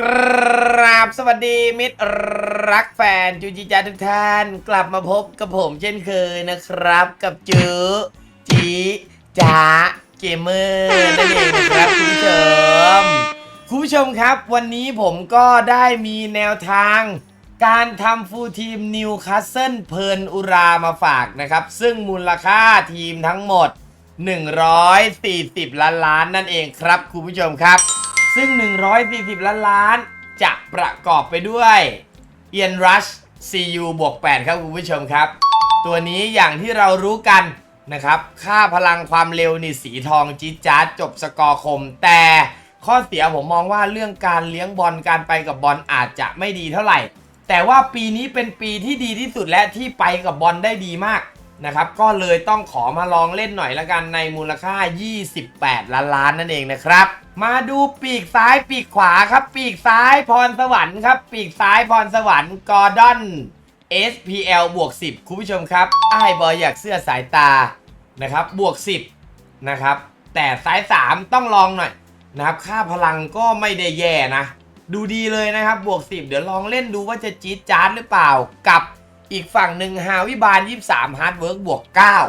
กราบสวัสดีมิตรรักแฟนจูจิจาทุกท่าน กลับมาพบกับผมเช่นเคยนะครับ กับจือจีจาเกมเมอร์นั่นเองนะครับคุณผู้ชมคุณผู้ชมครับ วันนี้ผมก็ได้มีแนวทาง การทำฟูลทีมนิวคาสเซิลเพลินอุรามาฝากนะครับ ซึ่งมูลค่าทีมทั้งหมด 140 ล้านล้านนั่นเองครับคุณผู้ชมครับ ซึ่ง 140 ล้านล้านจะประกอบไปด้วยเอียนรัช CU บวก 8 ครับคุณผู้ชมครับ ตัวนี้อย่างที่เรารู้กันนะครับ ค่าพลังความเร็วนี่สีทองจี๊ดจ๊าดจบสกอร์คม แต่ข้อเสียผมมองว่าเรื่องการเลี้ยงบอลการไปกับบอลอาจจะไม่ดีเท่าไหร่ แต่ว่าปีนี้เป็นปีที่ดีที่สุดและที่ไปกับบอลได้ดีมาก นะครับก็เลยต้องขอมาลองเล่นหน่อยละกันในมูลค่า 28 ล้านล้านนั่นเองนะครับ มาดูปีกซ้ายปีกขวาครับ ปีกซ้ายพรสวรรค์ครับ ปีกซ้ายพรสวรรค์กอร์ดอน SPL บวก 10 คุณผู้ชมครับไอ้บอยอยากเสื้อสายตานะครับบวก 10 นะครับ แต่สาย 3 ต้องลองหน่อยนะครับค่าพลังก็ไม่ได้แย่นะ ดูดีเลยนะครับบวก 10 เดี๋ยวลองเล่นดูว่าจะจี๊ดจ๊าดหรือเปล่ากับ อีกฝั่งหนึ่งฮาวิบาล 23ฮาร์ดเวิร์กบวก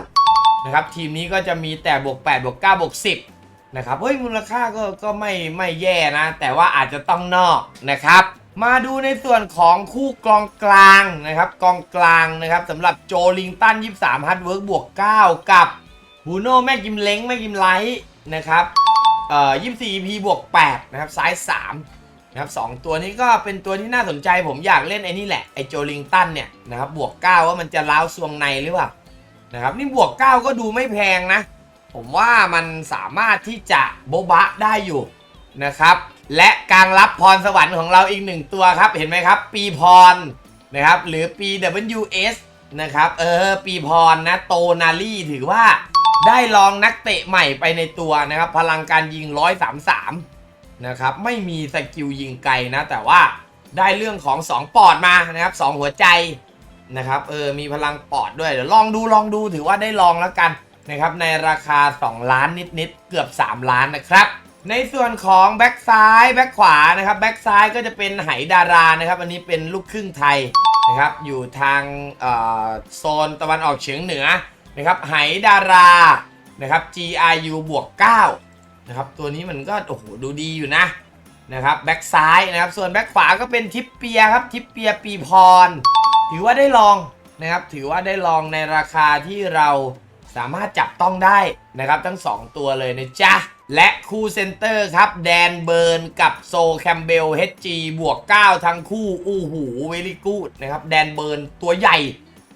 9นะครับทีมนี้ก็จะมีแต่บวก8บวก9บวก10นะครับเฮ้ยมูลค่าก็ก็ไม่ไม่แย่นะ แต่ว่าอาจจะต้องนอกนะครับ มาดูในส่วนของคู่กองกลางนะครับกองกลางนะครับสำหรับโจลิงตัน 23ฮาร์ดเวิร์กบวก9กับบูโน่แม่กิมเล้งแม่กิมไลท์นะครับเอ่อ24 EP บวก8นะครับซ้าย 3 นะครับสองตัวนี้ก็เป็นตัวที่น่าสนใจผมอยากเล่นไอ้นี่แหละไอ้โจลิงตันเนี่ยนะครับบวก 9 ว่ามันจะล้าวซวงในหรือเปล่านะครับนี่บวก 9 ก็ดูไม่แพงนะ ผมว่ามันสามารถที่จะโบบะได้อยู่นะครับและกลางรับพรสวรรค์ของเราอีกหนึ่งตัวครับเห็นไหมครับ ปีพรนะครับหรือปี WS นะครับเออปีพรนะโตนาลี่ถือว่าได้ลองนักเตะใหม่ไปในตัวนะครับ พลังการยิง 133 นะครับไม่มีสกิลยิงไกลนะ แต่ว่าได้เรื่องของ 2 ปอดมานะครับ 2 หัวใจนะครับเออมีพลังปอดด้วยเดี๋ยวลองดูลองดูถือว่าได้ลองแล้วกันนะครับในราคา 2 ล้านนิดๆเกือบ 3 ล้านนะครับ ในส่วนของแบ็กซ้ายแบ็กขวานะครับแบ็กซ้ายก็จะเป็นไหดารานะครับ อันนี้เป็นลูกครึ่งไทยนะครับอยู่ทางโซนตะวันออกเฉียงเหนือนะครับไหดารานะครับ GRU บวก9 นะครับตัวนี้มันก็โอ้โหดูดีอยู่นะนะครับแบ็กซ้ายนะครับส่วนแบ็กขวาก็เป็นทิปเปียครับทิปเปียปีพร ถือว่าได้ลองนะครับถือว่าได้ลองในราคาที่เราสามารถจับต้องได้นะครับทั้ง 2 ตัวเลยนะจ๊ะ และคู่เซนเตอร์ครับ แดนเบิร์นกับโซแคมเบล HG บวก 9 ทั้งคู่อู้หูเวลี่กูดนะครับแดนเบิร์นตัวใหญ่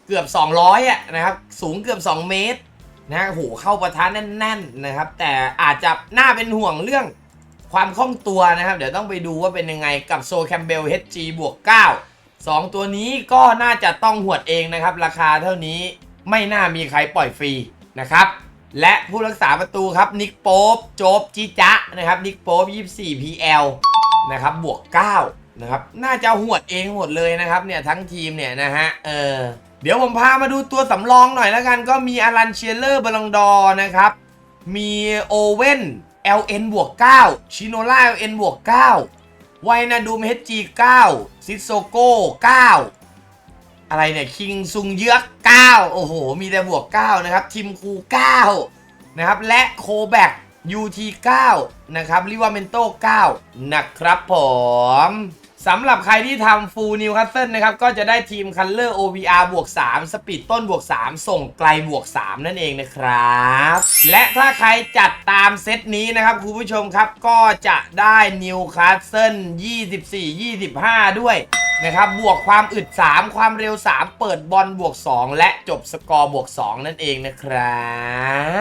เกือบ 200อะนะครับสูงเกือบ 2 เมตร นะฮะโหเข้าประทะแน่น ๆนะครับ แต่อาจจะน่าเป็นห่วงเรื่องความคล่องตัวนะครับ เดี๋ยวต้องไปดูว่าเป็นยังไงกับโซแคมเบล HG บวก9 2 ตัวนี้ก็น่าจะต้องหวดเองนะครับ ราคาเท่านี้ไม่น่ามีใครปล่อยฟรีนะครับ และผู้รักษาประตูครับนิกโป๊ปโจ๊บจิจะนะครับนิกโป๊ป24 PL นะครับบวก9นะครับน่าจะหวดเองหมดเลยนะครับเนี่ยทั้งทีมเนี่ยนะฮะเออ เดี๋ยวผมพามาดูตัวสำรองหน่อยแล้วกัน ก็มีอารันเชียเลอร์บอลองดอนะครับ มีโอเว่น LN บวก9ชิโนล่า LN บวก9ไวนาดูม HG 9ซิโซโก้9อะไรเนี่ย คิงซุงเยือก9โอ้โห มีแต่บวก 9 นะครับ ทิมคู9นะครับ และโคแบก UT 9นะครับลิวาเมนโต9นะครับผม สำหรับใครที่ทำฟูลนิวคาสเซิลนะครับ ก็จะได้ทีมคัลเลอร์ OVR บวก 3 สปีดต้นบวก 3 ส่งไกลบวก 3 นั่นเองนะครับ และถ้าใครจัดตามเซตนี้นะครับคุณผู้ชมครับ ก็จะได้นิวคาสเซิล24-25 ด้วยนะครับบวกความอึด 3 ความเร็ว 3 เปิดบอลบวก 2 และจบสกอร์บวก 2 นั่นเองนะครั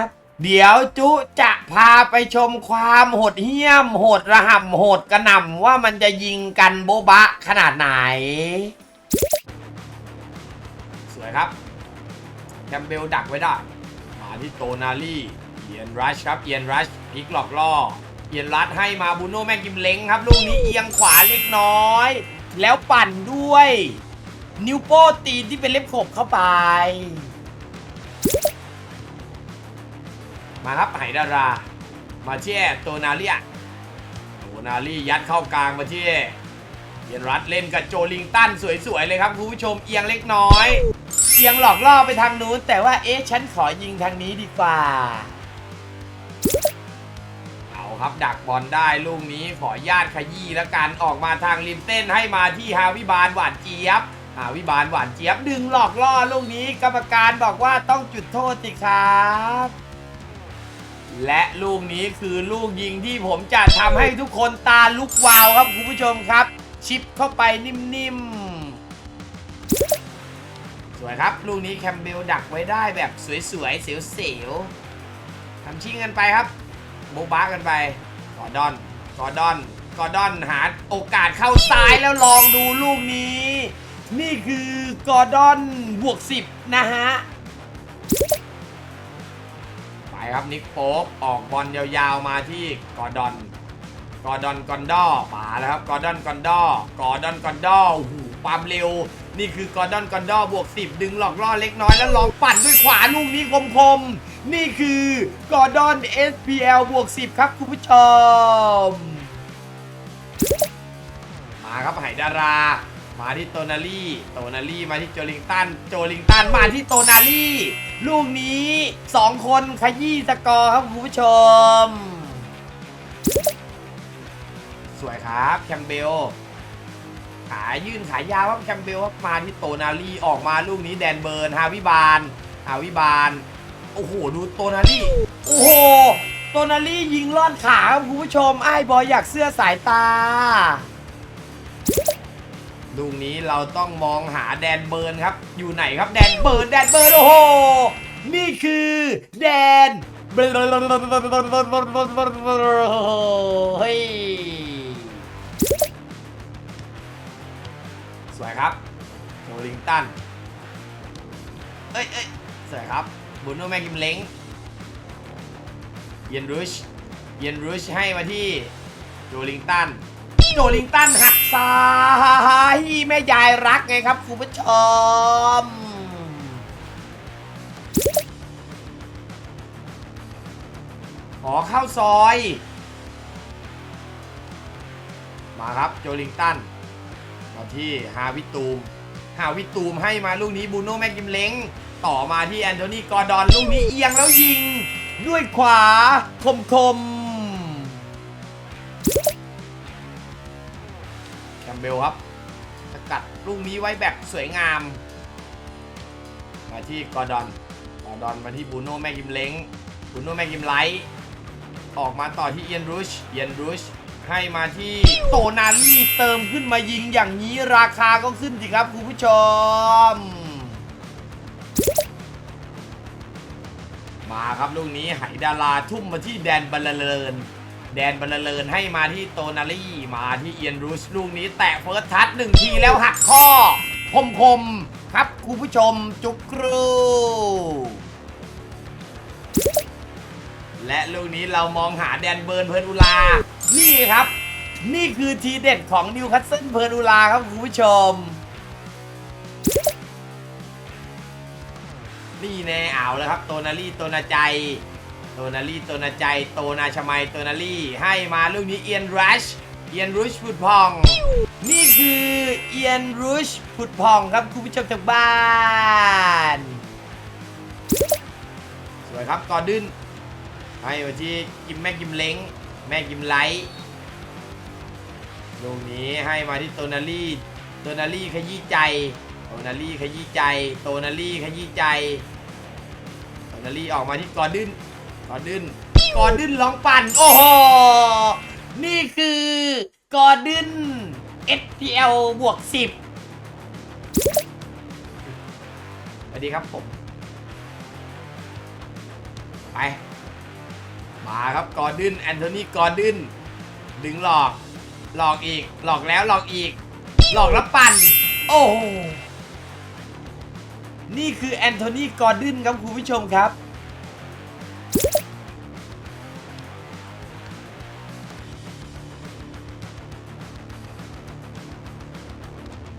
บ เดี๋ยวจุจะพาไปชมความโหดเหี้ยม โหดระห่ำโหดกระหน่ำว่ามันจะยิงกันโบบะขนาดไหน สวยครับ แคมเบลดักไว้ได้ มาที่โตนาลี่เอียนรัชครับเอียนรัชพลิกหลอกล่อเอียนรัชให้มาบูโน่แม่กิมเล้งครับ ลูกนี้เอียงขวาเล็กน้อย แล้วปั่นด้วย นิวโป้ตีนที่เป็นเล็บขบเข้าไป มาครับไหดารา มาเช่โตนาเลียนาลี่ยัดเข้ากลางมาที่เอียนรัดเล่นกับโจลิงตันสวยๆเลยครับคุณผู้ชมเอียงเล็กน้อย เอียงหลอกล่อไปทางนู้น แต่ว่าเอ๊ะฉันขอยิงทางนี้ดีกว่า เอาครับดักบอลได้ลูกนี้ขอญาตขยี้แล้วกันออกมาทางริมเต้นให้มาที่ฮาวิบาลหวานเจี๊ยบฮาวิบาลหวานเจี๊ยบดึงหลอกล่อลูกนี้กรรมการบอกว่าต้องจุดโทษสิครับ และลูกนี้คือลูกยิงที่ผมจะทำให้ทุกคนตาลุกวาวครับคุณผู้ชมครับ ชิปเข้าไปนิ่มๆ สวยครับ ลูกนี้แคมเบลดักไว้ได้แบบสวยๆ เสียวๆทำชิ่งกันไปครับ โบบ้ากันไปกอดอนกอดอนกอดอนหาโอกาสเข้าซ้ายแล้วลองดูลูกนี้ นี่คือกอดอนบวก 10 นะฮะ ครับนิกโป๊กออกบอลยาวๆมาที่กอร์ดอน กอร์ดอนกอนดอป่าแล้วครับกอร์ดอนกอนดอกอร์ดอนกอนดอโอ้โหความเร็ว นี่คือกอร์ดอนกอนดอบวก 10 ดึงหลอกล่อเล็กน้อยแล้วลองปั่นด้วยขวาลูกนี้คมๆ นี่คือกอร์ดอน SPL บวก 10 ครับคุณผู้ชม มาครับไหดารา มาที่โตนาลี่โตนาลี่มาที่โจลิงตัน โจลิงตันมาที่โตนาลี่ลูกนี้ 2 คนขยี้สกอร์ครับคุณผู้ชม สวยครับแคมเบลขายื่นขายาวครับแคมเบลครับมาที่โตนาลี่ออกมาลูกนี้แดนเบิร์นฮาวิบาลฮาวิบาลโอ้โหดูโตนาลี่โอ้โหโตนาลี่ยิงลอดขาครับคุณผู้ชมไอ้บอยอยากเสื้อสายตา ลูกนี้เราต้องมองหาแดนเบิร์นครับ อยู่ไหนครับแดนเบิร์นแดนเบิร์นโอ้โห นี่คือแดนเบิร์นเฮ้ยสวยครับโจลิงตัน เอ้ยเอ้ยสวยครับบุนโนแมกิมเล้งเยนรุชเยนรุชให้มาที่โจลิงตัน โจลิงตันหักซ้ายแม่ยายรักไงครับคุณผู้ชมขอเข้าซอย มาครับโจลิงตันมาที่ฮาวิตูม ฮาวิตูมให้มาลูกนี้บูโน่แม็กกิมเล้งต่อมาที่แอนโทนีกอร์ดอนลูกนี้เอียงแล้วยิง ด้วยขวาคมคม เบลครับสกัดลูกนี้ไว้แบบสวยงาม มาที่กอร์ดอนกอร์ดอนมาที่บูโน่แมกิมเล้งบูโน่แมกิมไลท์ออกมาต่อที่เอียนรูชเอียนรูชให้มาที่โตนาลี่เติมขึ้นมายิงอย่างนี้ราคาก็ขึ้นสิครับคุณผู้ชม มาครับลูกนี้ไหดาราทุ่มมาที่แดนบัลเลริญ แดนบัลเลริญให้มาที่โตนาลี่มาที่เอียนรูชลูกนี้ แตะเฟิร์สทัชหนึ่งทีแล้วหักข้อ คมคมๆครับคุณผู้ชมจุกกรูและลูกนี้เรามองหาแดนเบิร์นเพลินอุลา นี่ครับ นี่คือทีเด็ดของนิวคาสเซิลเพลินอุลาครับคุณผู้ชม นี่แน่เอาแล้วครับ โตนาลี่โตนาใจ โตนาลี่โตนาใจ โตนาชมัย โตนาลี่ให้มาลูกนี้เอียนรัช เอียนรุชพุดพอง นี่คือเอียนรุชพุดพองครับคุณผู้ชมทางบ้าน สวยครับกอดึนให้มาที่กิมแม่กิมเล้ง แม่กิมไลท์ลูกนี้ให้มาที่โตนาลี่โตนาลี่ขยี้ใจ โตนาลี่ขยี้ใจ โตนาลี่ขยี้ใจ โตนาลี่ออกมาที่กอร์ดึน กอดึนกอดึนลองปั่น โอ้โห นี่คือกอดึน SPL บวก 10 สวัสดีครับผม ไป มาครับกอร์ดึนแอนโทนีกอร์ดึนดึงหลอก หลอกอีก หลอกแล้วหลอกอีก หลอกแล้วปั่น โอ้โหนี่คือแอนโทนีกอร์ดึนครับคุณผู้ชมครับ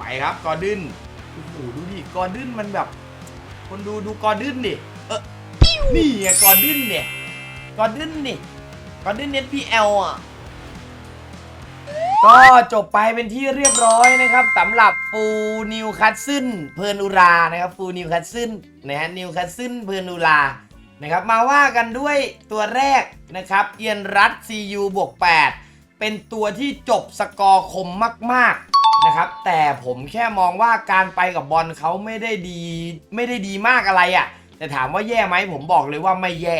ไปครับกอร์ดึนโอ้โหดูดิกอร์ดึนมันแบบ คนดูดูกอร์ดึนดิเออนี่ไงกอร์ดึนเนี่ยกอร์ดึนนี่กอร์ดึนเน็ตพีเอลอะก็จบไปเป็นที่เรียบร้อยนะครับสำหรับฟูนิวคัตซึนเพลินอุรานะครับฟูนิวคัตซึนนะฮะนิวคัตซึนเพลินอุรานะครับมาว่ากันด้วยตัวแรกนะครับเอียนรัต CU บวก8เป็นตัวที่จบสกอร์คมมาก ๆ นะครับแต่ผมแค่มองว่าการไปกับบอลเขาไม่ได้ดี ไม่ได้ดีมากอะไรอะ่ะ แต่ถามว่าแย่ไหมผมบอกเลยว่าไม่แย่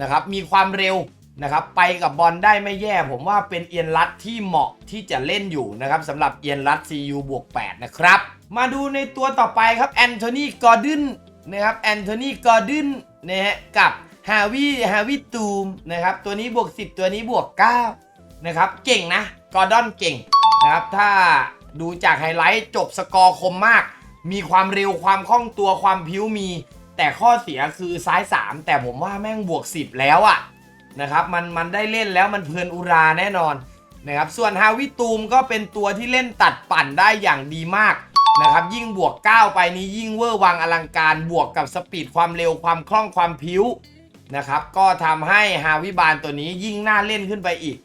นะครับมีความเร็วนะครับไปกับบอลได้ไม่แย่ผมว่าเป็นเอียนรัตที่เหมาะที่จะเล่นอยู่นะครับสำหรับเอียนรัต CU บวก8นะครับ มาดูในตัวต่อไปครับแอนโทนีกอร์ดินนะครับแอนโทนีกอร์ดินนะฮะกับฮาวิฮาวิตูมนะครับตัวนี้บวก 10 ตัวนี้บวก9นะครับเก่งนะกอร์ดอนเก่งนะครับถ้า ดูจากไฮไลท์จบสกอร์คมมาก มีความเร็วความคล่องตัวความพิ้วมี แต่ข้อเสียคือซ้าย 3 แต่ผมว่าแม่งบวก 10 แล้วอะนะครับมันมันได้เล่นแล้วมันเพลินอุราแน่นอนนะครับส่วนฮาวิตูมก็เป็นตัวที่เล่นตัดปั่นได้อย่างดีมากนะครับยิ่งบวก 9 ไปนี้ยิ่งเวอร์วังอลังการบวกกับสปีดความเร็วความคล่องความพิ้วนะครับก็ทำให้ฮาวิบาลตัวนี้ยิ่งน่าเล่นขึ้นไปอีก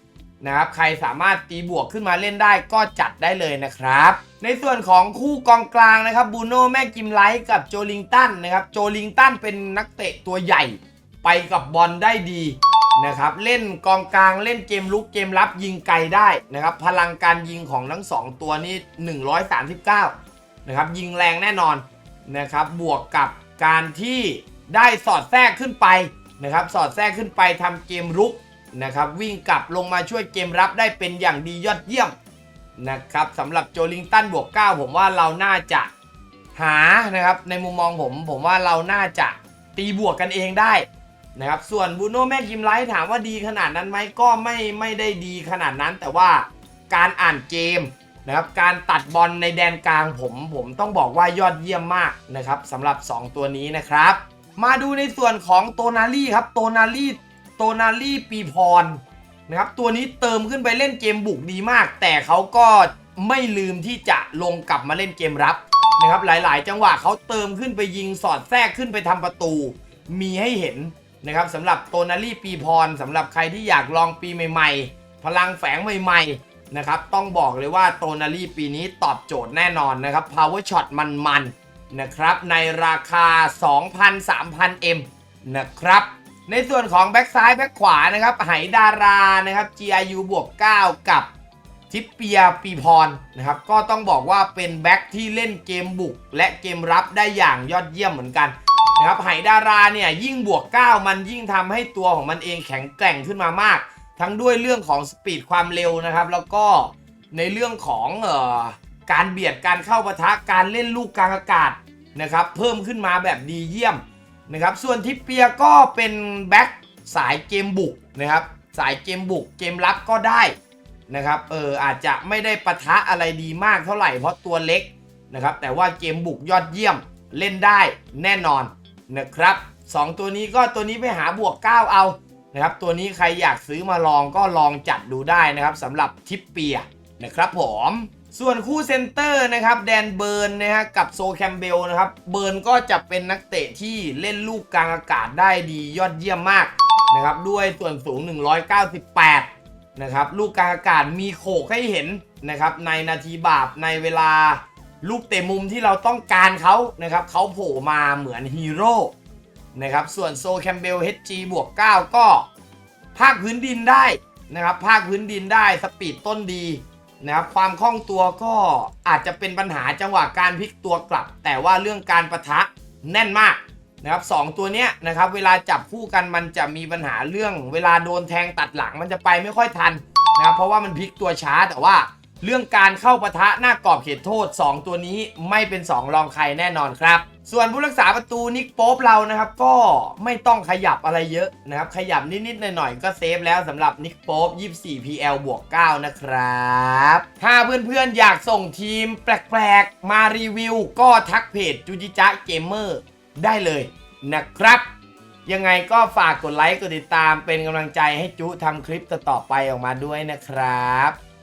นะครับใครสามารถตีบวกขึ้นมาเล่นได้ก็จัดได้เลยนะครับ ในส่วนของคู่กองกลางนะครับบูโน่แม่กิมไลท์กับโจลิงตันนะครับโจลิงตันเป็นนักเตะตัวใหญ่ ไปกับบอลได้ดีนะครับเล่นกองกลางเล่นเกมลุกเกมรับยิงไกลได้นะครับพลังการยิงของทั้ง 2 ตัวนี้139นะครับยิงแรงแน่นอนนะครับบวกกับการที่ได้สอดแทรกขึ้นไปนะครับสอดแทรกขึ้นไปทำเกมรุก นะครับวิ่งกลับลงมาช่วยเกมรับได้เป็นอย่างดียอดเยี่ยมนะครับสำหรับโจลิงตันบวก 9 ผมว่าเราน่าจะหานะครับในมุมมองผมผมว่าเราน่าจะตีบวกกันเองได้นะครับส่วนบูโน่แม่กิมไลท์ถามว่าดีขนาดนั้นไหมก็ไม่ไม่ได้ดีขนาดนั้น แต่ว่าการอ่านเกมนะครับการตัดบอลในแดนกลางผมผมต้องบอกว่ายอดเยี่ยมมากนะครับสำหรับ 2 ตัวนี้นะครับ มาดูในส่วนของโตนาลี่ครับโตนาลี่ โตนาลี่ปีพรนะครับตัวนี้เติมขึ้นไปเล่นเกมบุกดีมาก แต่เขาก็ไม่ลืมที่จะลงกลับมาเล่นเกมรับนะครับหลาย ๆ จังหวะเขาเติมขึ้นไปยิงสอดแทรกขึ้นไปทำประตู มีให้เห็นนะครับสำหรับโตนาลี่ปีพรสำหรับใครที่อยากลองปีใหม่ ๆ พลังแฝงใหม่ ๆ นะครับ ต้องบอกเลยว่าโตนาลี่ปีนี้ตอบโจทย์แน่นอนนะครับ power shot มัน ๆ นะครับ ในราคา 2,000-3,000 M นะครับ ในส่วนของแบ็กซ้ายแบ็กขวานะครับไหดารานะครับ GRU บวก 9 กับทิปเปียปีพรนะครับก็ต้องบอกว่าเป็นแบ็กที่เล่นเกมบุก และเกมรับได้อย่างยอดเยี่ยมเหมือนกันนะครับไหดาราเนี่ยยิ่งบวก 9 มันยิ่งทำให้ตัวของมันเองแข็งแกร่งขึ้นมามาก ทั้งด้วยเรื่องของสปีดความเร็วนะครับ แล้วก็ในเรื่องของเอ่อการเบียดการเข้าปะทะการเล่นลูกกลางอากาศนะครับเพิ่มขึ้นมาแบบดีเยี่ยม นะครับ ส่วนทิปเปียก็เป็นแบ็คสายเกมบุกนะครับ สายเกมบุกเกมรับก็ได้นะครับ เอออาจจะไม่ได้ปะทะอะไรดีมากเท่าไหร่เพราะตัวเล็กนะครับ แต่ว่าเกมบุกยอดเยี่ยมเล่นได้แน่นอนนะครับ 2 ตัวนี้ก็ตัวนี้ไปหาบวก 9 เอานะครับ ตัวนี้ใครอยากซื้อมาลองก็ลองจัดดูได้นะครับสำหรับทิปเปียนะครับผม ส่วนคู่เซนเตอร์นะครับแดนเบิร์นนะฮะกับโซแคมเบลนะครับเบิร์นก็จะเป็นนักเตะที่เล่นลูกกลางอากาศได้ดียอดเยี่ยมมากนะครับด้วยส่วนสูง 198 นะครับลูกกลางอากาศมีโขกให้เห็นนะครับในนาทีบาปในเวลาลูกเตะมุมที่เราต้องการเขานะครับเขาโผล่มาเหมือนฮีโร่นะครับส่วนโซแคมเบล HG บวก 9 ก็ ภาคพื้นดินได้นะครับภาคพื้นดินได้สปีดต้นดี นะครับความคล่องตัวก็อาจจะเป็นปัญหาจังหวะการพลิกตัวกลับ แต่ว่าเรื่องการประทะแน่นมากนะครับสองตัวเนี้ยนะครับเวลาจับคู่กันมันจะมีปัญหาเรื่อง เวลาโดนแทงตัดหลังมันจะไปไม่ค่อยทันนะครับเพราะว่ามันพลิกตัวช้าแต่ว่า เรื่องการเข้าปะทะหน้ากรอบเขตโทษ 2 ตัวนี้ไม่เป็น 2 รองใครแน่นอนครับ ส่วนผู้รักษาประตูนิกโป๊ปเรานะครับ ก็ไม่ต้องขยับอะไรเยอะนะครับ ขยับนิดๆหน่อยๆก็เซฟแล้วสำหรับนิกโป๊ป24 PL บวก 9 นะครับ ถ้าเพื่อนๆอยากส่งทีมแปลกๆ มารีวิว ก็ทักเพจจูจิจะเกมเมอร์ได้เลยนะครับยังไงก็ฝากกดไลค์กดติดตามเป็นกำลังใจให้จุทำคลิปต่อๆไปออกมาด้วยนะครับ